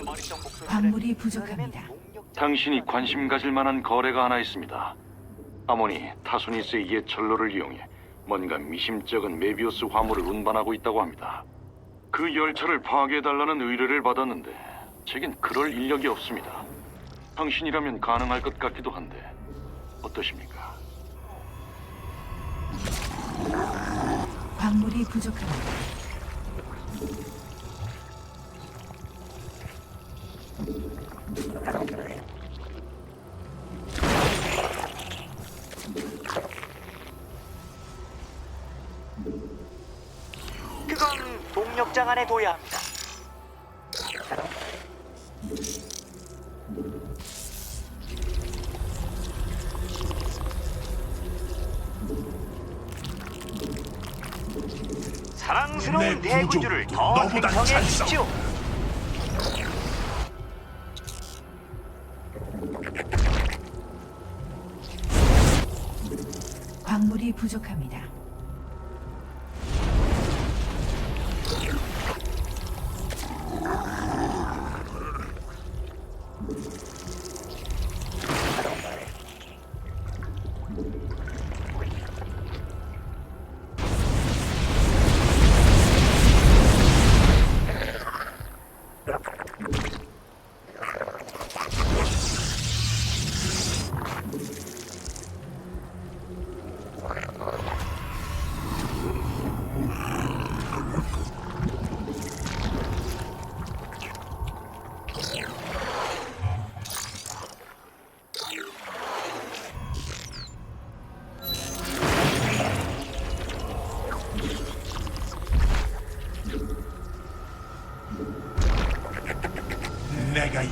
목소리는 광물이 부족합니다. 당신이 관심 가질 만한 거래가 하나 있습니다. 아모니 타소니스의 옛 철로를 이용해 뭔가 미심쩍은 메비우스 화물을 운반하고 있다고 합니다. 그 열차를 파괴해달라는 의뢰를 받았는데 제겐 그럴 인력이 없습니다. 당신이라면 가능할 것 같기도 한데 어떠십니까? 광물이 부족합니다. 동력장 안에 둬야 합니다. 사랑스러운 내 구조물도 더 너보다 생성해 잘 주십시오. 광물이 부족합니다.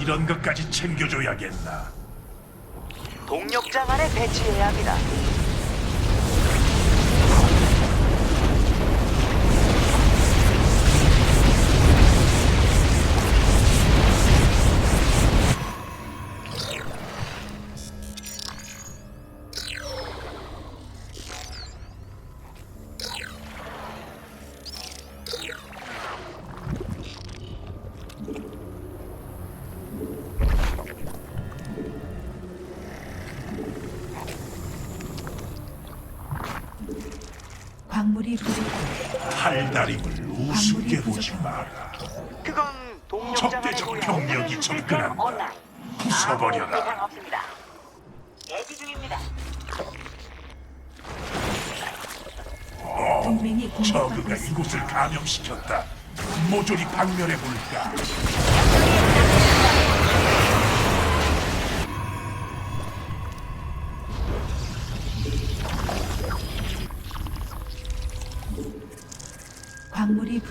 이런 것까지 챙겨줘야겠나. 동력장 안에 배치해야 합니다. 부족합니다. 팔다림을 우습게 보지 마라. 그건 적대적 병력이 접근한다. 부숴버려라. 없습니다. 대기 중입니다. 동맹이 공격받고 저그가 있습니다. 이곳을 감염시켰다. 모조리 박멸해 볼까?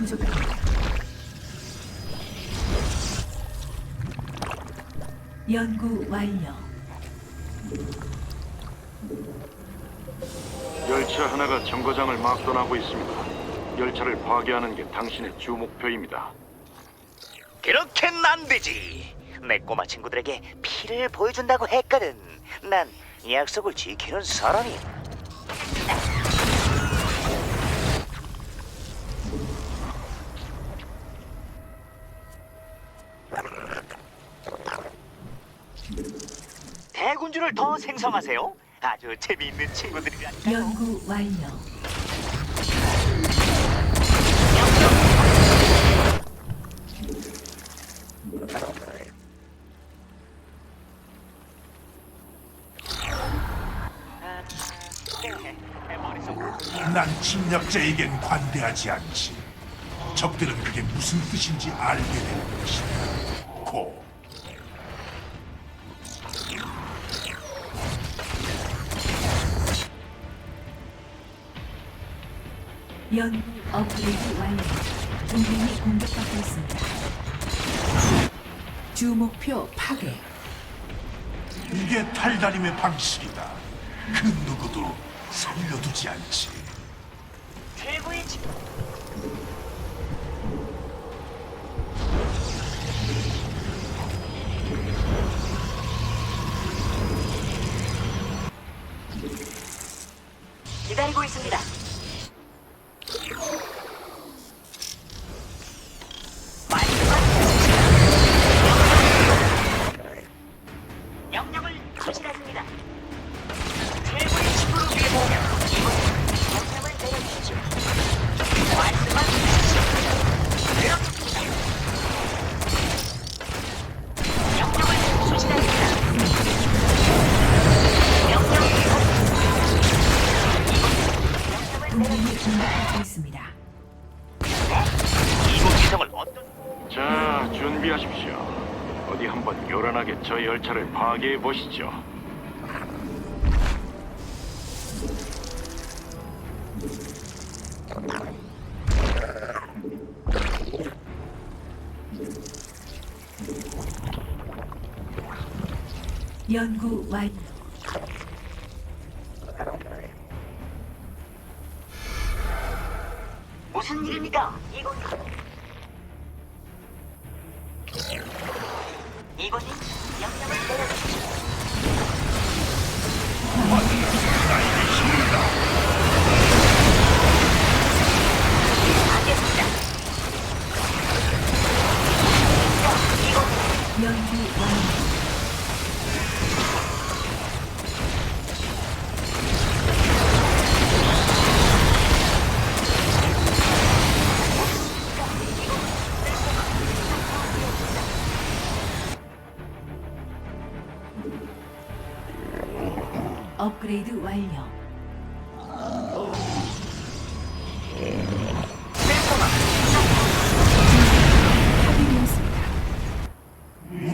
부족합니다. 연구 완료. 열차 하나가 정거장을 막 떠나고 있습니다. 열차를 파괴하는 게 당신의 주 목표입니다. 그렇게는 안 되지. 내 꼬마 친구들에게 피를 보여준다고 했거든. 난 약속을 지키는 사람이야. 대군주를 더 생성하세요. 아주 재미있는 친구들이라니까요. 연구 완료. 아, 네, 내 머릿속 난 침략자에겐 관대하지 않지. 적들은 그게 무슨 뜻인지 알게 되는 것이다. 연구 업그레이드 완료. 동맹이 공격받고 있습니다. 주 목표 파괴. 이게 탈다림의 방식이다. 그 누구도 살려두지 않지. 최고의 친 기다리고 있습니다. 열차를 파괴해 보시죠. 연구 완료.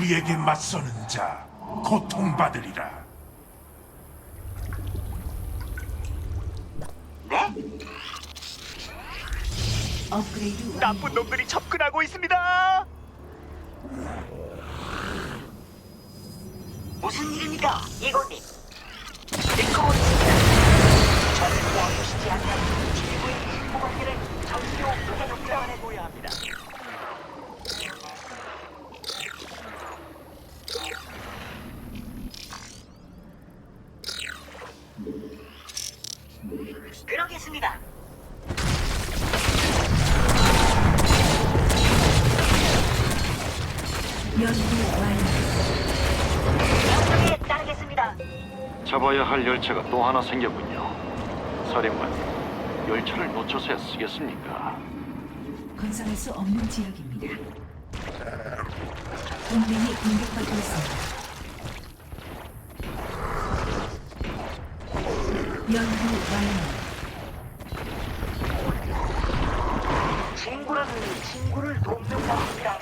우리에게 맞서는 자 고통받으리라. 네? 업그레이드 완료. 나쁜 놈들이 접근하고 있습니다. 무슨 일입니까? 이곳이 듣고 있습니다. 저를 도와주시지 않는 지구의 인구관계를 전교 해놓으라 잡아야 할 열차가 또 하나 생겼군요. 사령관, 열차를 놓쳐서야 쓰겠습니까? 건설할 수 없는 지역입니다. 동맹이 공격받고 있습니다. 연구 완료. 친구는 친구를 돕는 법입니다.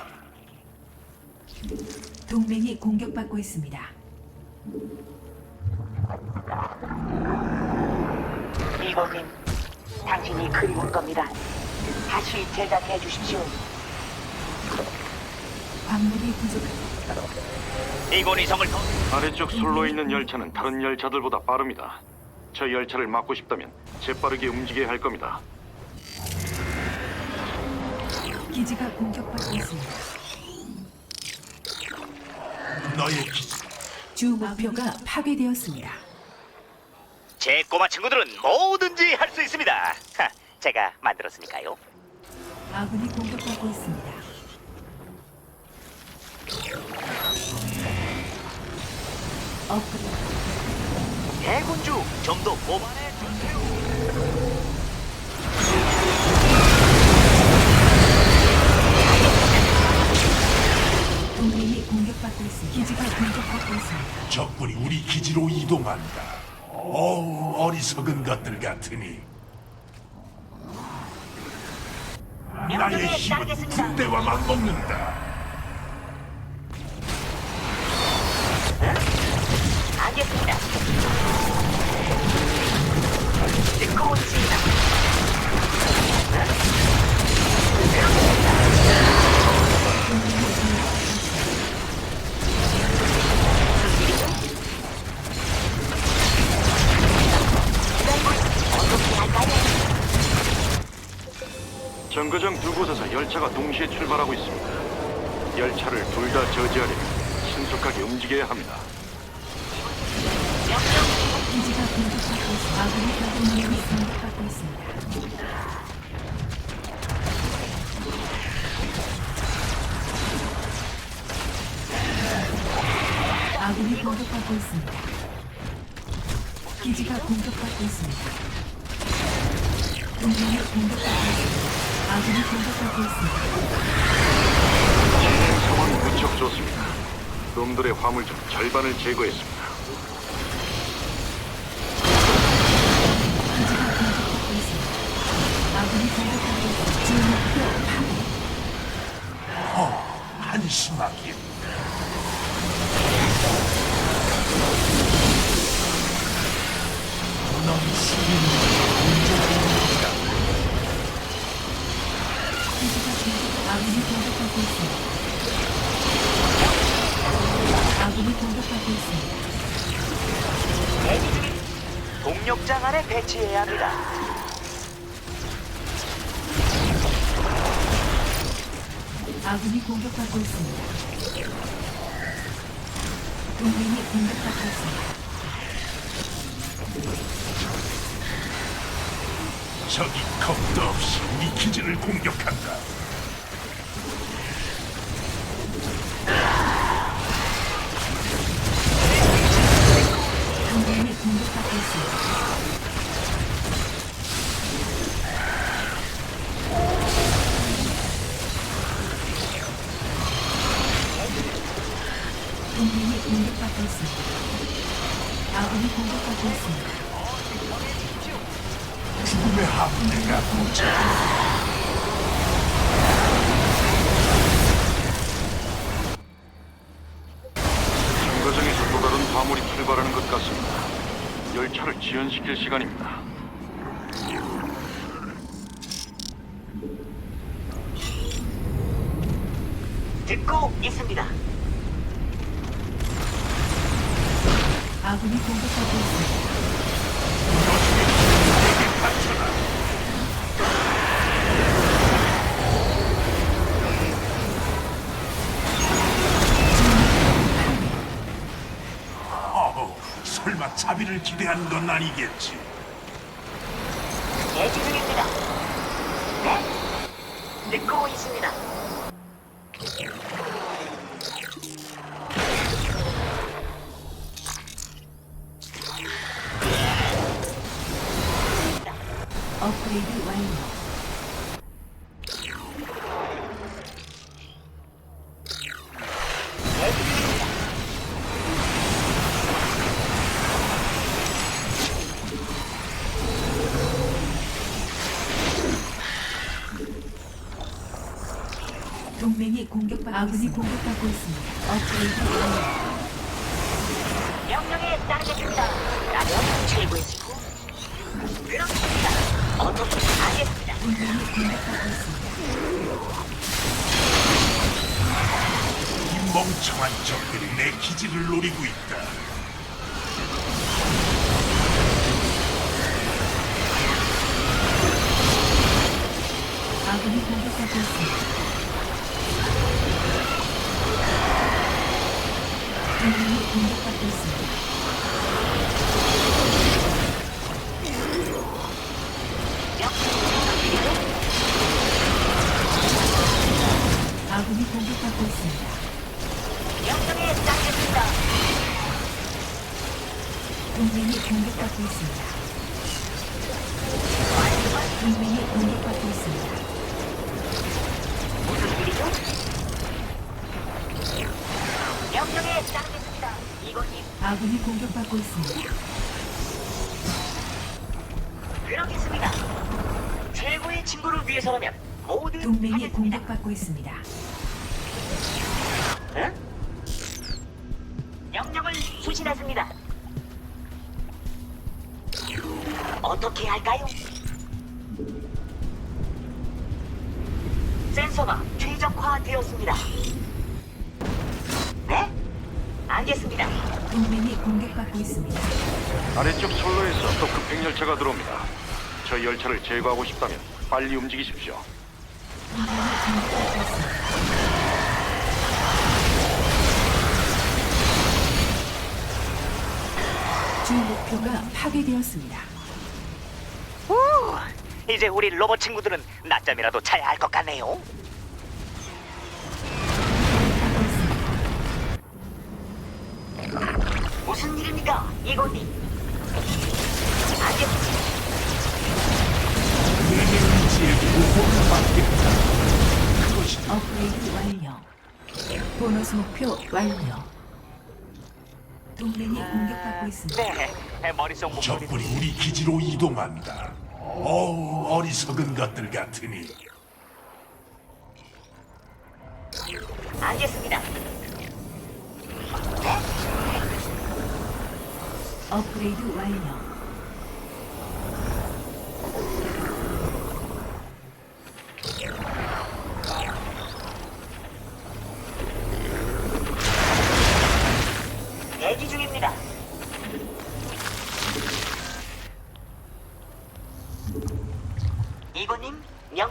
동맹이 공격받고 있습니다. 그리운 겁니다. 다시 제작해 주십시오. 광물이 부족합니다. 이곤 이성을 더 아래쪽 선로에 있는 열차는 다른 열차들보다 빠릅니다. 저 열차를 막고 싶다면 재빠르게 움직여야 할 겁니다. 기지가 공격받고 있습니다. 너의 기주 목표가 파괴되었습니다. 제 꼬마 친구들은 뭐든지 할 수 있습니다. 하, 제가 만들었으니까요. 아군이 공격받고 있습니다. 업그레이드. 대군주 좀더 고만해 주세요. 동맹이 공격받고 있습니다. 기지가 공격받고 있습니다. 적군이 우리 기지로 이동한다. 어우 어리석은 것들 같으니 나의 힘은. 군대와 맞먹는다. 열차가 동시에 출발하고 있습니다. 열차를 둘 다 저지하려면 신속하게 움직여야 합니다. 아군이 공격받고 있습니다. 기지가 공격받고 있습니다. 동맹이 공격받고 있습니다. 아군이 공격받고 있습니다. 상황 무척 좋습니다. 놈들의 화물 중 절반을 제거했습니다. 기지가 공격받고 있습니다. 아군이 공격받고 있습니다. 주 목표 파괴. 어 한심하긴 아군이 공격받고 있습니다. 아군이 공격받고 있습니다. 대기. 동력장 안에 배치해야 합니다. 아군이 공격받고 있습니다. 동맹이 공격받고 있습니다. 적이 겁도 없이 기지를 공격한다. 동맹이 공격받고 있습니다. 아군이 공격받고 있습니다. 죽음의 함대가 도착. 정거장에서 또 다른 화물이 출발하는 것 같습니다. 열차를 지연시킬 시간입니다. 듣고 있습니다. 아군이 공격받고 있습니다. 어허, 설마 자비를 기대한 건 아니겠지. 대기 중입니다. 네? 듣고 있습니다. 업그레이드 완료. 동맹이 공격받고 아군이 공격받고 있습니다. 업그레이드 완료. 명령에 따르겠습니다. 라면 최고의 이 멍청한 적들이 내 기지를 노리고 있다. 아군이 공격받고 있습니다. 위해서라면 모든 동맹이 하겠습니다. 공격받고 있습니다. 응? 명령을 수신했습니다. 어떻게 할까요? 센서가 최적화되었습니다. 네? 알겠습니다. 동맹이 공격받고 있습니다. 아래쪽 선로에서 또 급행 열차가 들어옵니다. 저 열차를 제거하고 싶다면 빨리 움직이십시오. 주 목표가 파괴되었습니다. 후, 이제 우리 로봇 친구들은 낮잠이라도 자야 할 것 같네요. 무슨 일입니까? 이곳이 알겠 보너스 목표 완료. 동맹이 공격받고 있습니다. 네, 머릿속 목소리 적군이 우리 기지로 이동한다. 어우, 어리석은 것들 같으니. 알겠습니다. 업그레이드 완료.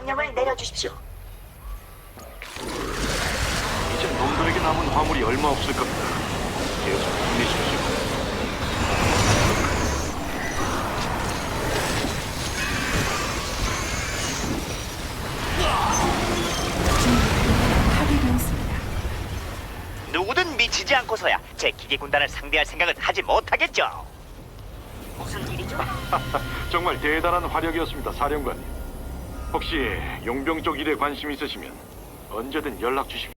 명령을 내려주십시오. 이제 놈들에게 남은 화물이 얼마 없을 겁니다. 계속 힘내십시오. 누구든 미치지 않고서야 제 기계 군단을 상대할 생각은 하지 못하겠죠. 무슨 일이죠? 정말 대단한 화력이었습니다, 사령관님. 혹시 용병 쪽 일에 관심 있으시면 언제든 연락 주십시오.